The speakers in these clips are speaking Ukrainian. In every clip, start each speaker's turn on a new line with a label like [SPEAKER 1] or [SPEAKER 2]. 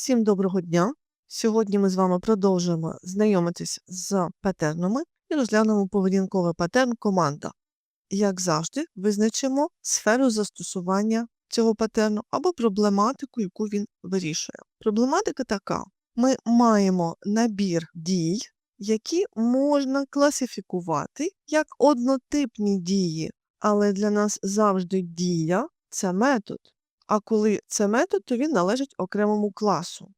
[SPEAKER 1] Всім доброго дня! Сьогодні ми з вами продовжуємо знайомитись з патернами і розглянемо поведінковий патерн команда. Як завжди, визначимо сферу застосування цього патерну або проблематику, яку він вирішує. Проблематика така: ми маємо набір дій, які можна класифікувати як однотипні дії, але для нас завжди дія це метод. А коли це метод, то він належить окремому класу.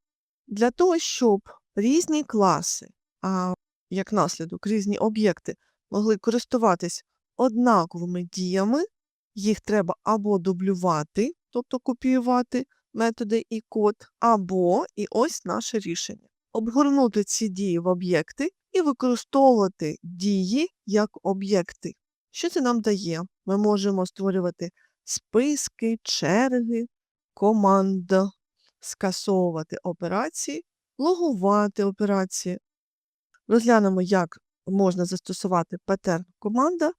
[SPEAKER 1] Для того, щоб різні класи, а як наслідок різні об'єкти могли користуватись однаковими діями, їх треба або дублювати, тобто копіювати методи і код, або і ось наше рішення. Обгорнути ці дії в об'єкти і використовувати дії як об'єкти. Що це нам дає? Ми можемо створювати списки, черги, команда, скасовувати операції, логувати операції. Розглянемо, як можна застосувати патерн команда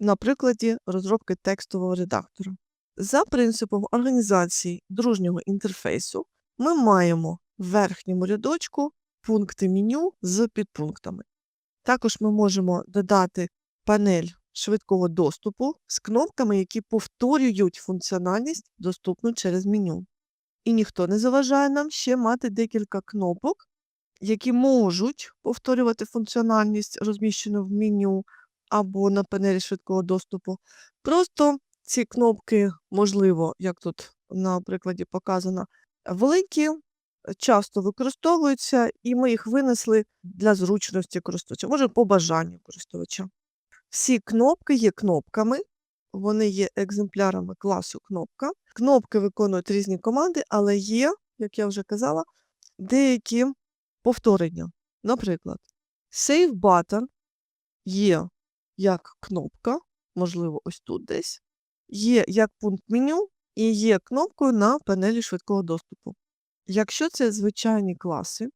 [SPEAKER 1] на прикладі розробки текстового редактора. За принципом організації дружнього інтерфейсу ми маємо в верхньому рядочку пункти меню з підпунктами. Також ми можемо додати панель швидкого доступу з кнопками, які повторюють функціональність, доступну через меню. І ніхто не заважає нам ще мати декілька кнопок, які можуть повторювати функціональність, розміщену в меню або на панелі швидкого доступу. Просто ці кнопки, можливо, як тут на прикладі показано, великі, часто використовуються, і ми їх винесли для зручності користувача, може по бажанню користувача. Всі кнопки є кнопками, вони є екземплярами класу кнопка. Кнопки виконують різні команди, але є, як я вже казала, деякі повторення. Наприклад, Save Button є як кнопка, можливо, ось тут десь, є як пункт меню і є кнопкою на панелі швидкого доступу. Якщо це звичайні класи,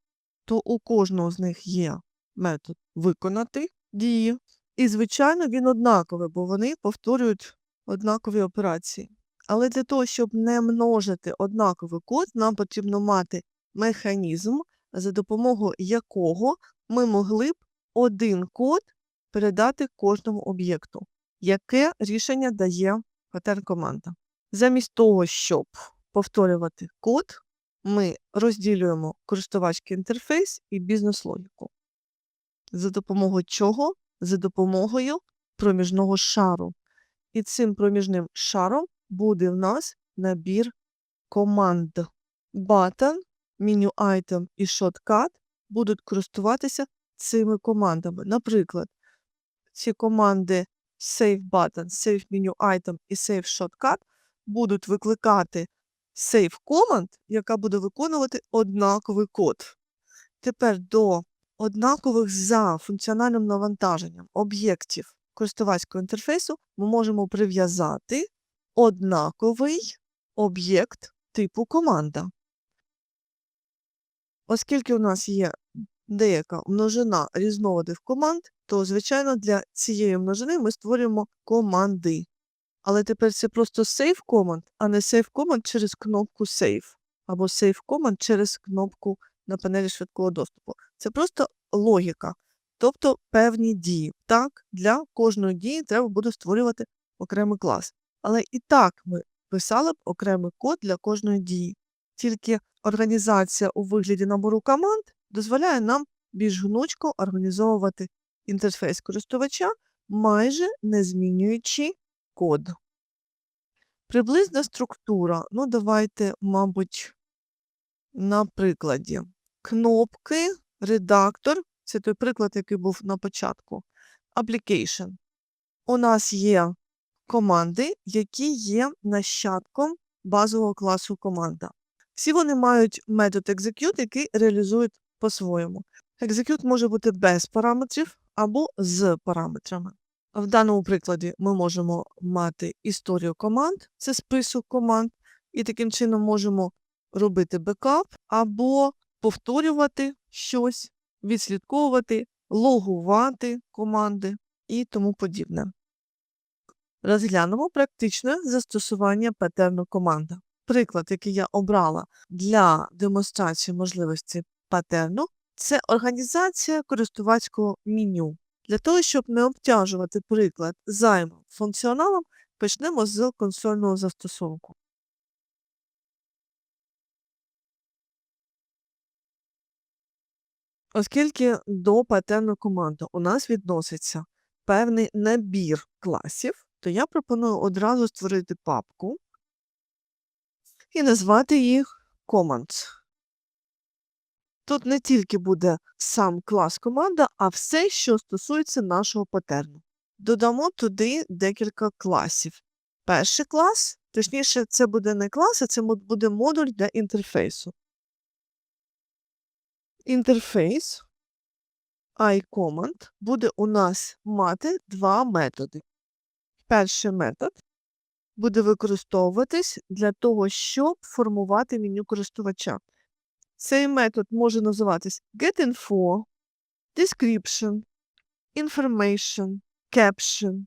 [SPEAKER 1] то у кожного з них є метод виконати дії, і, звичайно, він однаковий, бо вони повторюють однакові операції. Але для того, щоб не множити однаковий код, нам потрібно мати механізм, за допомогою якого ми могли б один код передати кожному об'єкту. Яке рішення дає патерн команда? Замість того, щоб повторювати код, ми розділюємо користувацький інтерфейс і бізнес-логіку. За допомогою чого? За допомогою проміжного шару. І цим проміжним шаром буде в нас набір команд. Button, меню Item і Shortcut будуть користуватися цими командами. Наприклад, ці команди Save Button, Save Menu Item і Save Shortcut будуть викликати Save Command, яка буде виконувати однаковий код. Тепер до однакових за функціональним навантаженням об'єктів користувацького інтерфейсу ми можемо прив'язати однаковий об'єкт типу команда. Оскільки у нас є деяка множина різновидів команд, то, звичайно, для цієї множини ми створюємо команди. Але тепер це просто save command, а не save command через кнопку Save, або save command через кнопку на панелі швидкого доступу. Це просто логіка, тобто певні дії. Так, для кожної дії треба буде створювати окремий клас. Але і так ми писали б окремий код для кожної дії. Тільки організація у вигляді набору команд дозволяє нам більш гнучко організовувати інтерфейс користувача, майже не змінюючи код. Приблизна структура. Ну, давайте, мабуть, на прикладі. Кнопки, редактор це той приклад, який був на початку. Application. У нас є команди, які є нащадком базового класу команда. Всі вони мають метод execute, який реалізують по-своєму. Execute може бути без параметрів або з параметрами. В даному прикладі ми можемо мати історію команд, це список команд, і таким чином можемо робити бекап або повторювати щось, відслідковувати, логувати команди і тому подібне. Розглянемо практичне застосування патерну команда. приклад, який я обрала для демонстрації можливості патерну, це організація користувацького меню. Для того, щоб не обтяжувати приклад зайвим функціоналом, почнемо з консольного застосунку. Оскільки до патерну команди у нас відноситься певний набір класів, то я пропоную одразу створити папку і назвати їх Commands. Тут не тільки буде сам клас команда, а все, що стосується нашого патерну. Додамо туди декілька класів. Перший клас, точніше, це буде не клас, а це буде модуль для інтерфейсу. Інтерфейс iCommand буде у нас мати два методи. Перший метод буде використовуватись для того, щоб формувати меню користувача. Цей метод може називатись getInfo, description, information, caption.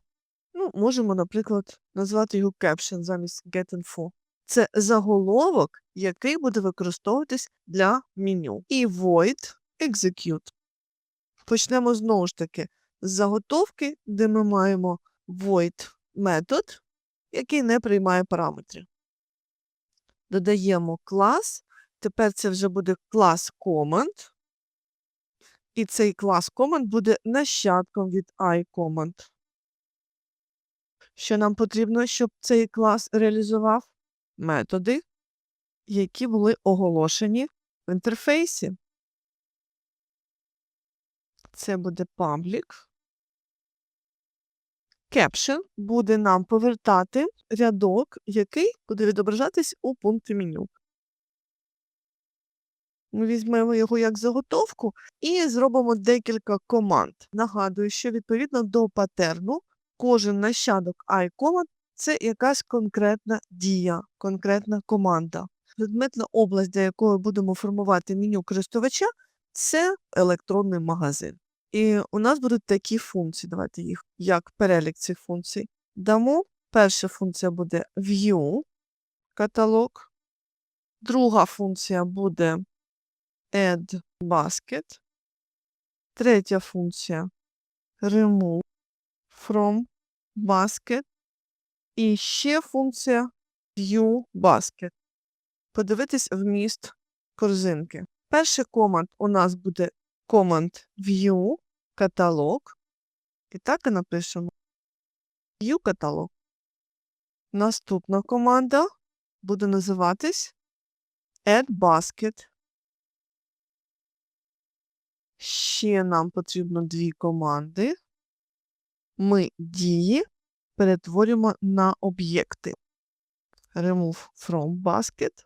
[SPEAKER 1] Ну, можемо, наприклад, назвати його caption замість getInfo. Це заголовок, який буде використовуватись для меню. І void execute. Почнемо знову ж таки з заготовки, де ми маємо void метод, який не приймає параметрів. Додаємо клас. Тепер це вже буде клас command. І цей клас command буде нащадком від iCommand. Що нам потрібно, щоб цей клас реалізував? Методи, які були оголошені в інтерфейсі. Це буде public. Caption буде нам повертати рядок, який буде відображатись у пункті меню. Ми візьмемо його як заготовку і зробимо декілька команд. Нагадую, що відповідно до патерну кожен нащадок iCommand – це якась конкретна дія, конкретна команда. Предметна область, для якої будемо формувати меню користувача, це електронний магазин. І у нас будуть такі функції. Давайте їх як перелік цих функцій. Дамо. Перша функція буде View каталог. Друга функція буде Add Basket. Третя функція Remove from Basket. І ще функція View Basket. Подивитись вміст корзинки. Перший команд у нас буде команд View каталог. І так і напишемо View каталог. Наступна команда буде називатись Add Basket. Ще нам потрібно дві команди. Ми дії перетворюємо на об'єкти. Remove from basket.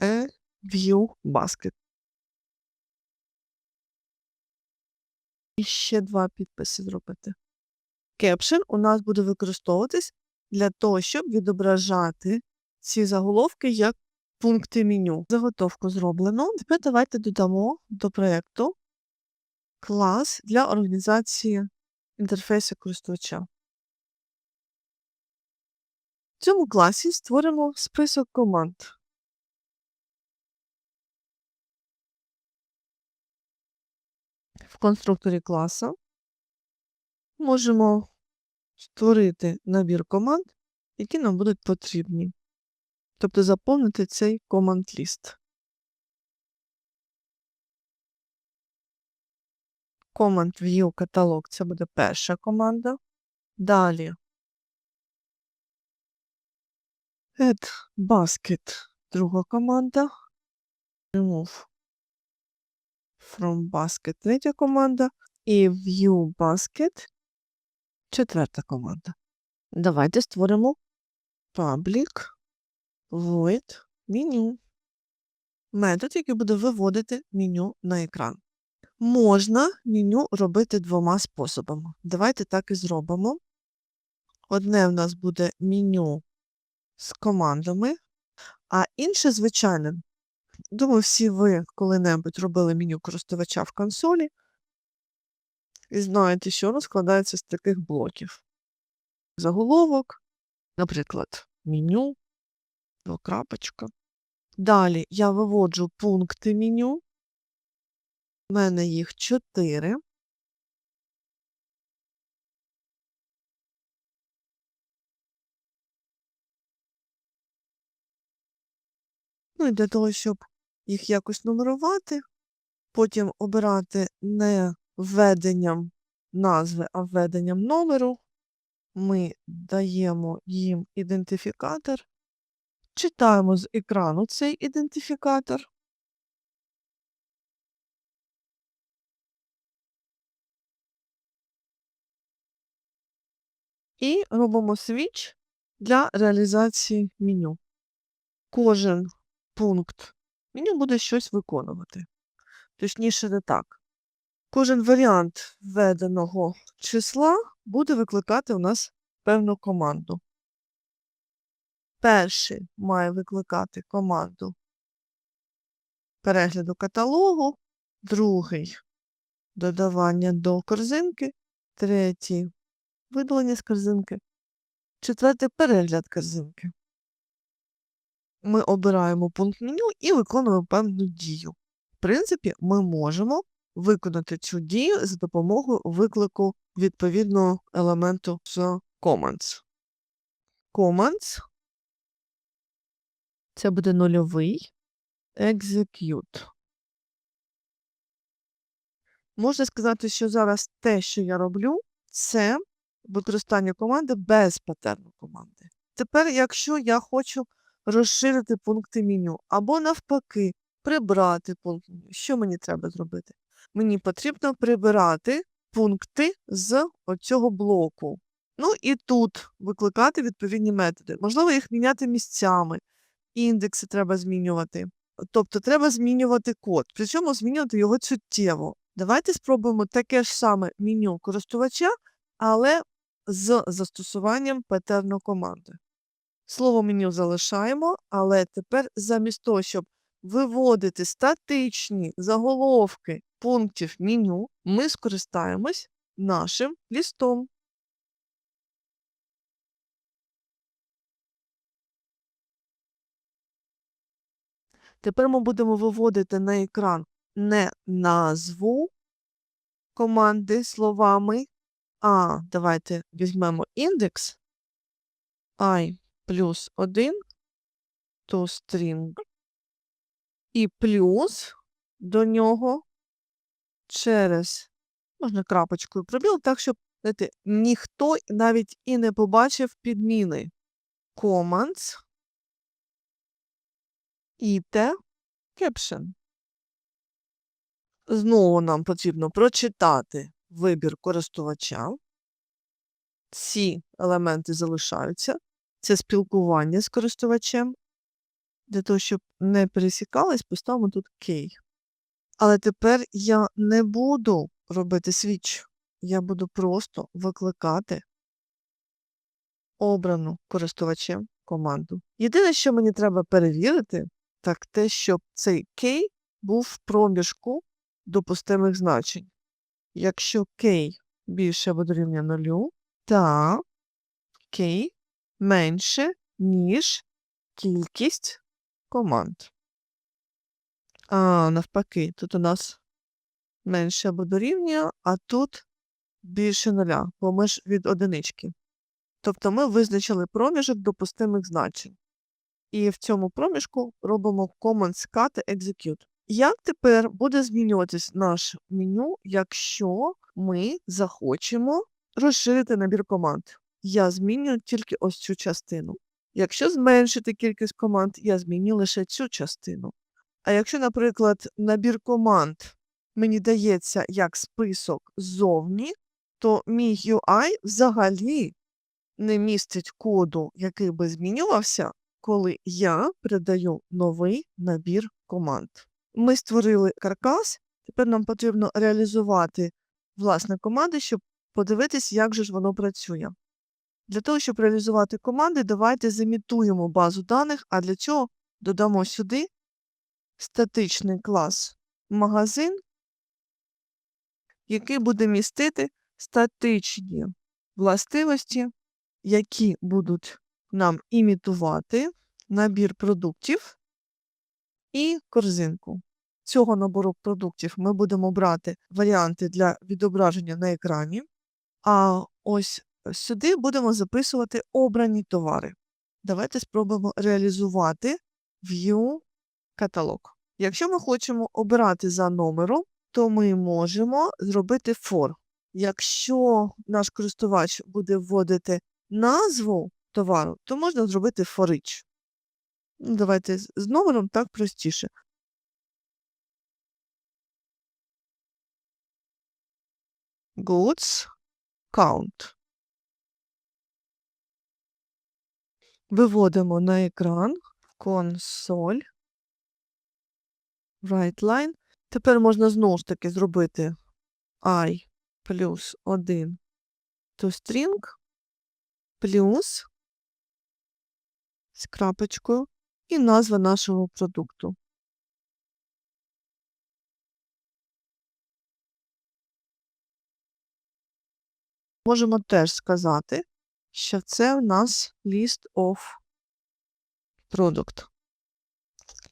[SPEAKER 1] A view basket. І ще два підписи зробити. Caption у нас буде використовуватись для того, щоб відображати ці заголовки як пункти меню. Заготовку зроблено. Тепер давайте додамо до проєкту клас для організації інтерфейсу користувача. В цьому класі створимо список команд. В конструкторі класу можемо створити набір команд, які нам будуть потрібні. Тобто заповнити цей команд Command View каталог це буде перша команда. Далі Add Basket друга команда. Remove from Basket третя команда. І View Basket четверта команда. Давайте створимо Public Void Menu. Метод, який буде виводити меню на екран. Можна меню робити двома способами. Давайте так і зробимо. Одне в нас буде меню з командами, а інше звичайне. Думаю, всі ви коли-небудь робили меню користувача в консолі і знаєте, що воно складається з таких блоків. Заголовок, наприклад, меню, двокрапочка. Далі я виводжу пункти меню. У мене їх 4. Ну і для того, щоб їх якось нумерувати, потім обирати не введенням назви, а введенням номеру, ми даємо їм ідентифікатор, читаємо з екрану цей ідентифікатор. І робимо свіч для реалізації меню. Кожен пункт меню буде щось виконувати. Точніше, не так. Кожен варіант введеного числа буде викликати у нас певну команду. Перший має викликати команду перегляду каталогу, другий додавання до корзинки, третій видалення з корзинки, четвертий перегляд корзинки. Ми обираємо пункт меню і виконуємо певну дію. В принципі, ми можемо виконати цю дію за допомогою виклику відповідного елементу з commands. Commands це буде нульовий execute. Можна сказати, що зараз те, що я роблю, це використання команди без патерну команди. Тепер, якщо я хочу розширити пункти меню або навпаки прибрати пункт меню, що мені треба зробити? Мені потрібно прибирати пункти з оцього блоку. Ну і тут викликати відповідні методи. Можливо, їх міняти місцями, індекси треба змінювати. Тобто треба змінювати код, причому змінювати його суттєво. Давайте спробуємо таке ж саме меню користувача, але з застосуванням патерну команди. Слово меню залишаємо, але тепер замість того, щоб виводити статичні заголовки пунктів меню, ми скористаємось нашим лістом. Тепер ми будемо виводити на екран не назву команди словами, а давайте візьмемо індекс і плюс 1 to string і плюс до нього через, можна крапочкою пробіл, так, щоб знаєте, ніхто навіть і не побачив підміни. Commands іте caption. Знову нам потрібно прочитати вибір користувача. Ці елементи залишаються. Це спілкування з користувачем. Для того, щоб не пересікались, поставимо тут кей. Але тепер я не буду робити свіч. Я буду просто викликати обрану користувачем команду. Єдине, що мені треба перевірити, так те, щоб цей кей був в проміжку допустимих значень. Якщо кей більше або дорівнює нулю, та кей менше, ніж кількість команд. А, навпаки, тут у нас менше або дорівнює, а тут більше нуля, бо ми ж від одинички. Тобто ми визначили проміжок допустимих значень. І в цьому проміжку робимо commands cut execute. Як тепер буде змінюватись наше меню, якщо ми захочемо розширити набір команд? Я змінюю тільки ось цю частину. Якщо зменшити кількість команд, я зміню лише цю частину. А якщо, наприклад, набір команд мені дається як список ззовні, то мій UI взагалі не містить коду, який би змінювався, коли я передаю новий набір команд. Ми створили каркас, тепер нам потрібно реалізувати власне команди, щоб подивитись, як же ж воно працює. Для того, щоб реалізувати команди, давайте зімітуємо базу даних, а для цього додамо сюди статичний клас магазин, який буде містити статичні властивості, які будуть нам імітувати набір продуктів і корзинку. Цього набору продуктів ми будемо брати варіанти для відображення на екрані, а ось сюди будемо записувати обрані товари. Давайте спробуємо реалізувати View каталог. Якщо ми хочемо обирати за номером, то ми можемо зробити for. Якщо наш користувач буде вводити назву товару, то можна зробити for each. Ну, Давайте з номером так простіше. Goods count. Виводимо на екран консоль. Right line. Тепер можна знову ж таки зробити і плюс 1 to string плюс з крапочкою і назва нашого продукту. Можемо теж сказати, що це в нас list of product.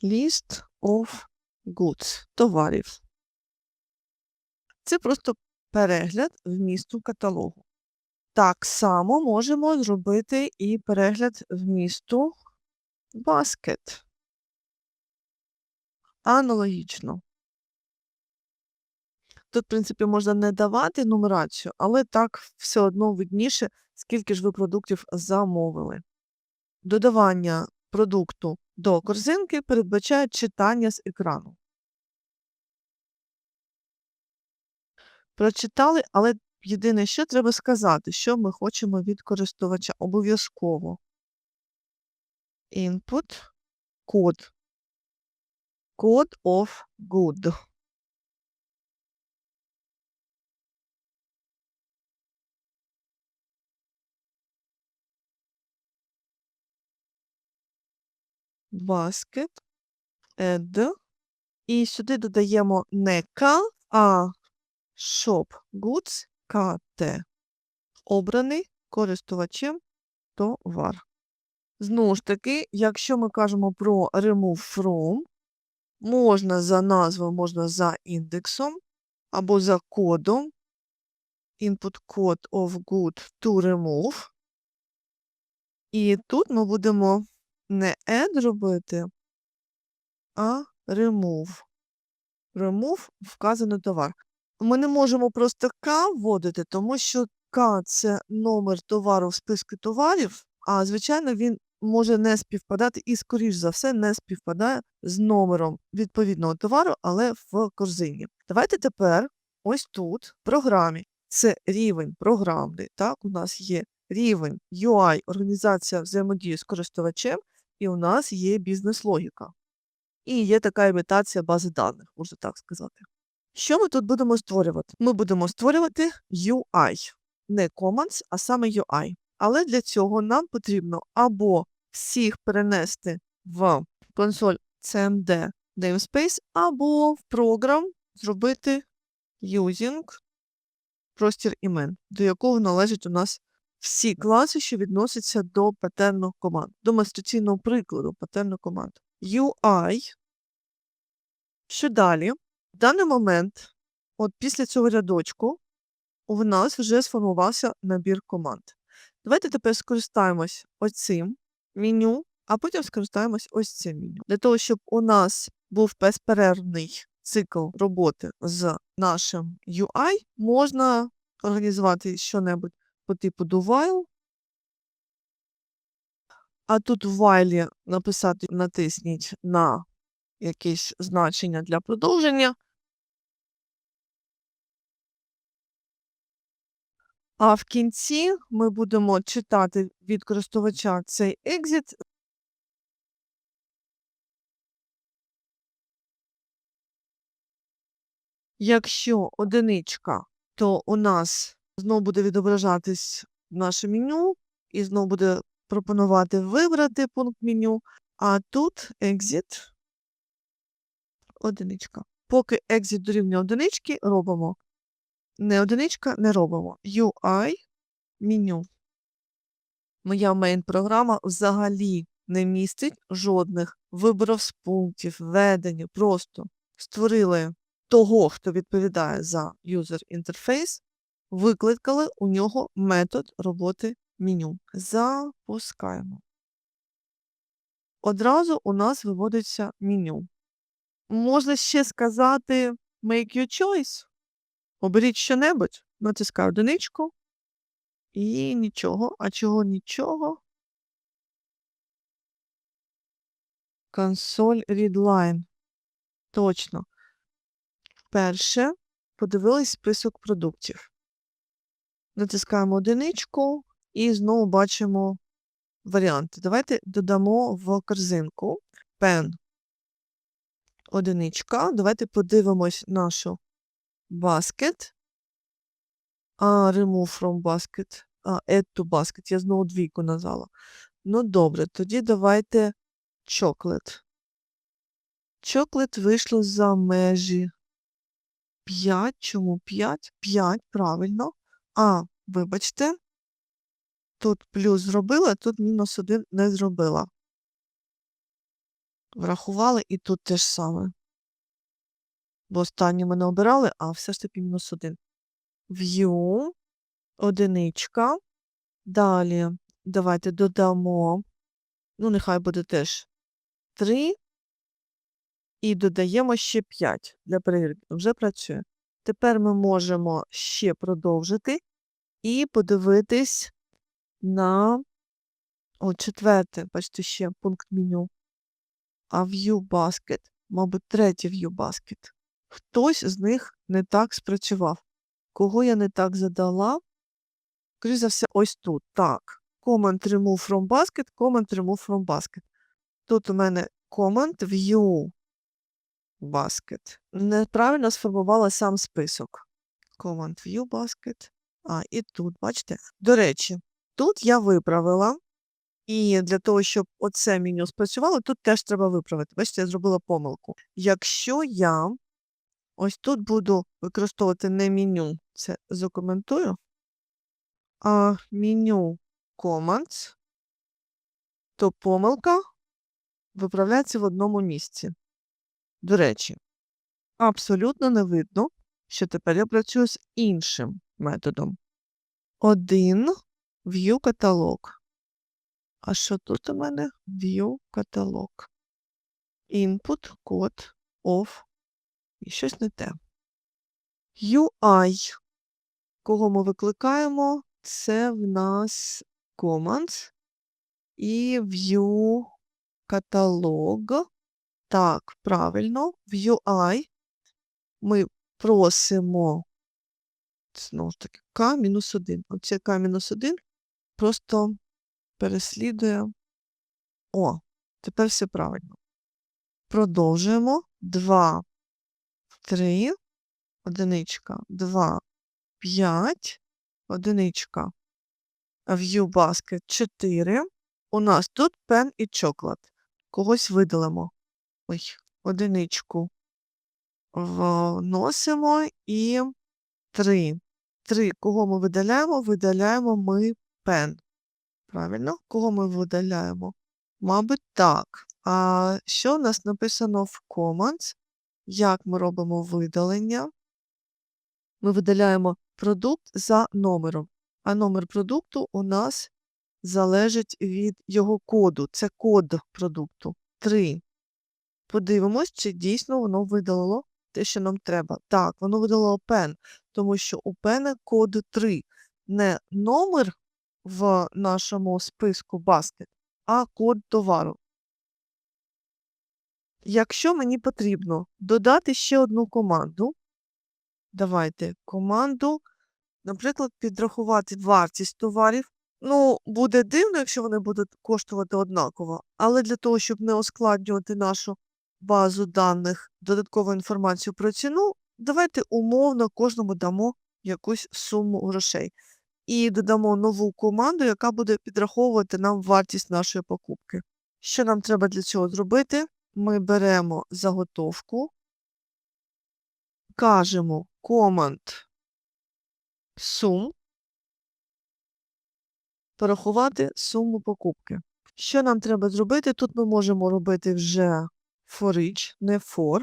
[SPEAKER 1] List of goods, товарів. Це просто перегляд вмісту каталогу. Так само можемо зробити і перегляд вмісту basket. Аналогічно. Тут, в принципі, можна не давати нумерацію, але так все одно видніше, скільки ж ви продуктів замовили. Додавання продукту до корзинки передбачає читання з екрану. Прочитали, але єдине, що треба сказати, що ми хочемо від користувача обов'язково. Input код. Code of good. Basket, add. І сюди додаємо не K, а shop goods KT. Обраний користувачем товар. Знову ж таки, якщо ми кажемо про remove from, можна за назвою, можна за індексом або за кодом. Input code of good to remove. І тут ми будемо не add робити, а remove. Remove вказаний товар. Ми не можемо просто К вводити, тому що К це номер товару в списку товарів, а звичайно, він може не співпадати і, скоріш за все, не співпадає з номером відповідного товару, але в корзині. Давайте тепер ось тут, в програмі, це рівень програмний. Так, у нас є рівень UI, організація взаємодії з користувачем, і у нас є бізнес-логіка. І є така імітація бази даних, можна так сказати. Що ми тут будемо створювати? Ми будемо створювати UI, не Commands, а саме UI. Але для цього нам потрібно або всіх перенести в консоль CMD namespace, або в програм зробити using простір імен, до якого належать у нас всі класи, що відносяться до патерну команд, до демонстраційного прикладу патерну команд. UI. Що далі? В даний момент, от після цього рядочку, у нас вже сформувався набір команд. Давайте тепер скористаємось оцим меню, а потім скористаємось ось цим меню. Для того, щоб у нас був безперервний цикл роботи з нашим UI, можна організувати що-небудь по типу do while, а тут в while написати натисніть на якесь значення для продовження. А в кінці ми будемо читати від користувача цей exit. Якщо одиничка, то у нас знову буде відображатись наше меню, і знову буде пропонувати вибрати пункт меню, а тут exit одиничка. Поки exit дорівнює одинички, робимо не одиничка, не робимо UI меню. Моя мейн-програма взагалі не містить жодних виборів з пунктів, введення. Просто створили того, хто відповідає за user інтерфейс, викликали у нього метод роботи меню. Запускаємо. Одразу у нас виводиться меню. Можна ще сказати make your choice. Оберіть щонебудь, натискаю одиничку. І нічого. А чого нічого? Консоль readline. Точно. Перше подивились список продуктів. Натискаємо одиничку і знову бачимо варіанти. Давайте додамо в корзинку пен. Одиничка. Давайте подивимось нашу basket. А, remove from basket. А, add to basket. Я знову двійку назвала. Ну, добре, тоді давайте chocolate. Chocolate вийшло за межі 5. Чому 5? 5, правильно. А, вибачте. Тут плюс зробила, тут мінус 1 не зробила. Врахували і тут те ж саме. Бо останнє ми не обирали, а все ж таки мінус 1. View, одиничка. Далі давайте додамо, ну, нехай буде теж 3. І додаємо ще 5 для перевірки. Вже працює. Тепер ми можемо ще продовжити і подивитись на о, четверте, бачите, ще пункт меню. А view basket, мабуть, третій view basket. Хтось з них не так спрацював. Кого я не так задала? Скоріше за все, ось тут. Так. Comment remove from basket, comment remove from basket. Тут у мене comment view basket. Неправильно сформувала сам список. Comment view basket. А, і тут, бачите? До речі, тут я виправила. І для того, щоб оце меню спрацювало, тут теж треба виправити. Бачите, я зробила помилку. Якщо я ось тут буду використовувати не меню, це закоментую, а меню Commands, то помилка виправляється в одному місці. До речі, абсолютно не видно, що тепер я працюю з іншим методом. Один View каталог. А що тут у мене? View каталог. Input, код, off. І щось не те. UI. Кого ми викликаємо? Це в нас Commands і View каталог. Так, правильно, в UI ми просимо знову ж таки К-1. Оце К-1 просто переслідує. О, тепер все правильно. Продовжуємо. 2, 3, одиничка, 2, 5, одиничка. View basket 4. У нас тут пен і чоклад. Когось видалимо. Ой, одиничку вносимо і 3. 3. Кого ми видаляємо? Видаляємо ми пен. Правильно? Кого ми видаляємо? Мабуть, так. А що у нас написано в Commands? Як ми робимо видалення? Ми видаляємо продукт за номером, а номер продукту у нас залежить від його коду. Це код продукту. 3. Подивимось, чи дійсно воно видалило те, що нам треба. Так, воно видалило пен, тому що у пена код 3. Не номер в нашому списку basket, а код товару. Якщо мені потрібно додати ще одну команду, давайте команду, наприклад, підрахувати вартість товарів. Ну, буде дивно, якщо вони будуть коштувати однаково, але для того, щоб не ускладнювати нашу базу даних, додаткову інформацію про ціну, давайте умовно кожному дамо якусь суму грошей. І додамо нову команду, яка буде підраховувати нам вартість нашої покупки. Що нам треба для цього зробити? Ми беремо заготовку, кажемо command sum, порахувати суму покупки. Що нам треба зробити? Тут ми можемо робити вже for each, не for.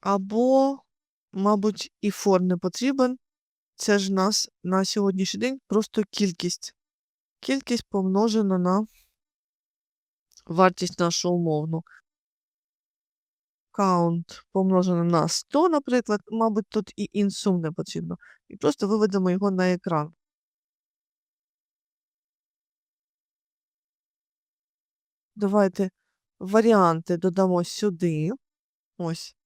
[SPEAKER 1] Або, мабуть, і for не потрібен. Це ж нас на сьогоднішній день просто кількість. Кількість помножена на вартість нашу умовну. Count помножено на 100, наприклад, мабуть, тут і in-sum не потрібно. І просто виведемо його на екран. Давайте варіанти додамо сюди. Ось.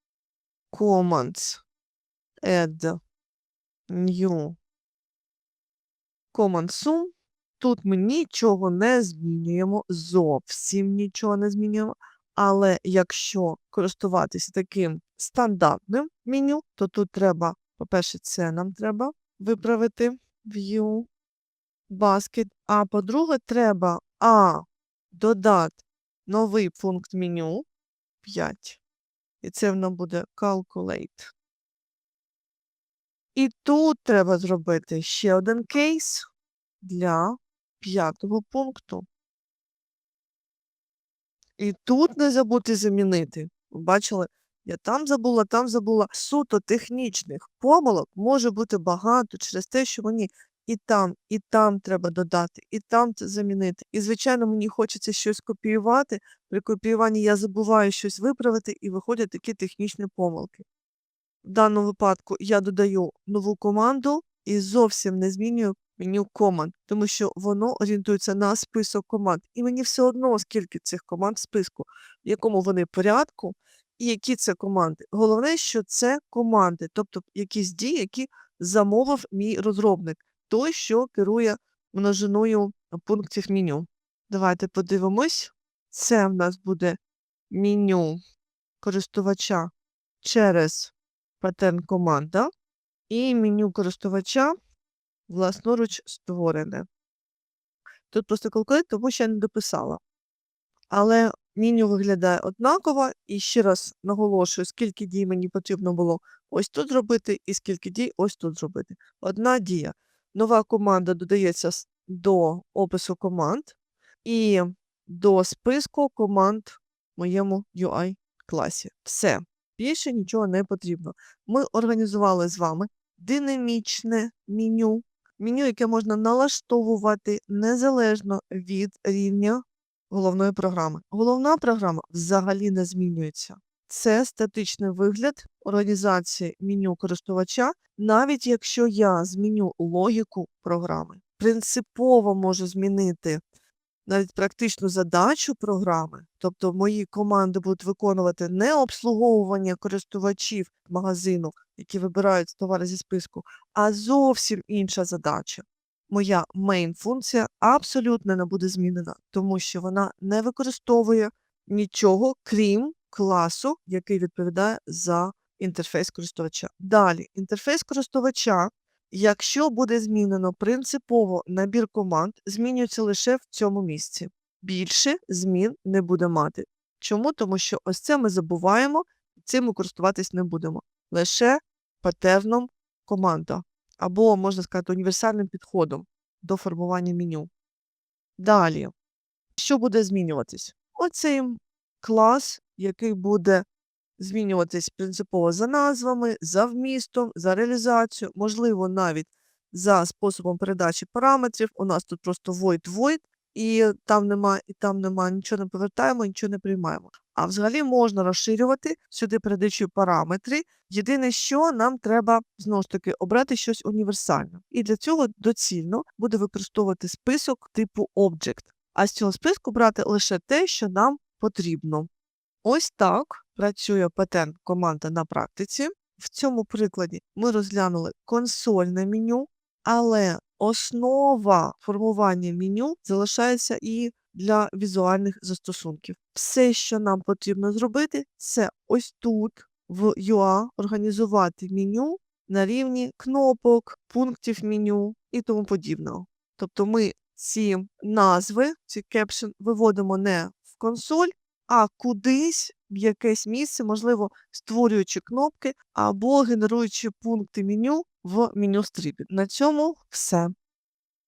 [SPEAKER 1] Commands. Add. New. Command sum. Тут ми нічого не змінюємо, зовсім нічого не змінюємо. Але якщо користуватися таким стандартним меню, то тут треба, по-перше, це нам треба виправити View, Basket. А по-друге, треба А додати новий пункт меню 5. І це в нам буде Calculate. І тут треба зробити ще один кейс для п'ятого пункту. І тут не забути замінити. Бачили, я там забула, там забула. Суто технічних помилок може бути багато через те, що мені і там, і там треба додати, і там це замінити. І, звичайно, мені хочеться щось копіювати. При копіюванні я забуваю щось виправити, і виходять такі технічні помилки. В даному випадку я додаю нову команду і зовсім не змінюю меню команд, тому що воно орієнтується на список команд. І мені все одно, скільки цих команд в списку, в якому вони порядку, і які це команди. Головне, що це команди, тобто якісь дії, які замовив мій розробник, той, що керує множиною пунктів меню. Давайте подивимось. Це в нас буде меню користувача через паттерн команда і меню користувача власноруч створене. Тут просто калькулятор, тому що я не дописала. Але меню виглядає однаково, і ще раз наголошую, скільки дій мені потрібно було ось тут зробити, і скільки дій ось тут зробити. Одна дія. Нова команда додається до опису команд і до списку команд в моєму UI-класі. Все. Більше нічого не потрібно. Ми організували з вами динамічне меню, меню, яке можна налаштовувати незалежно від рівня головної програми. Головна програма взагалі не змінюється. Це статичний вигляд організації меню користувача, навіть якщо я зміню логіку програми. Принципово можу змінити навіть практичну задачу програми, тобто мої команди будуть виконувати не обслуговування користувачів магазину, які вибирають товари зі списку, а зовсім інша задача. Моя main-функція абсолютно не буде змінена, тому що вона не використовує нічого, крім класу, який відповідає за інтерфейс користувача. Далі, інтерфейс користувача Якщо буде змінено принципово набір команд, змінюється лише в цьому місці. Більше змін не буде мати. Чому? Тому що ось це ми забуваємо, цим ми користуватись не будемо. Лише патерном команда, або, можна сказати, універсальним підходом до формування меню. Далі, що буде змінюватись? Оцей клас, який буде змінюватись принципово за назвами, за вмістом, за реалізацією, можливо, навіть за способом передачі параметрів. У нас тут просто void void, і там нема, і там нема, нічого не повертаємо, нічого не приймаємо. А взагалі можна розширювати сюди передачу параметри. Єдине, що нам треба знову ж таки обрати щось універсальне. І для цього доцільно буде використовувати список типу Object. А з цього списку брати лише те, що нам потрібно. Ось так працює паттерн команда на практиці. В цьому прикладі ми розглянули консольне меню, але основа формування меню залишається і для візуальних застосунків. Все, що нам потрібно зробити, це ось тут в UA організувати меню на рівні кнопок, пунктів меню і тому подібного. Тобто ми ці назви, ці caption виводимо не в консоль, а кудись в якесь місце, можливо, створюючи кнопки або генеруючи пункти меню в меню стріпі. На цьому все.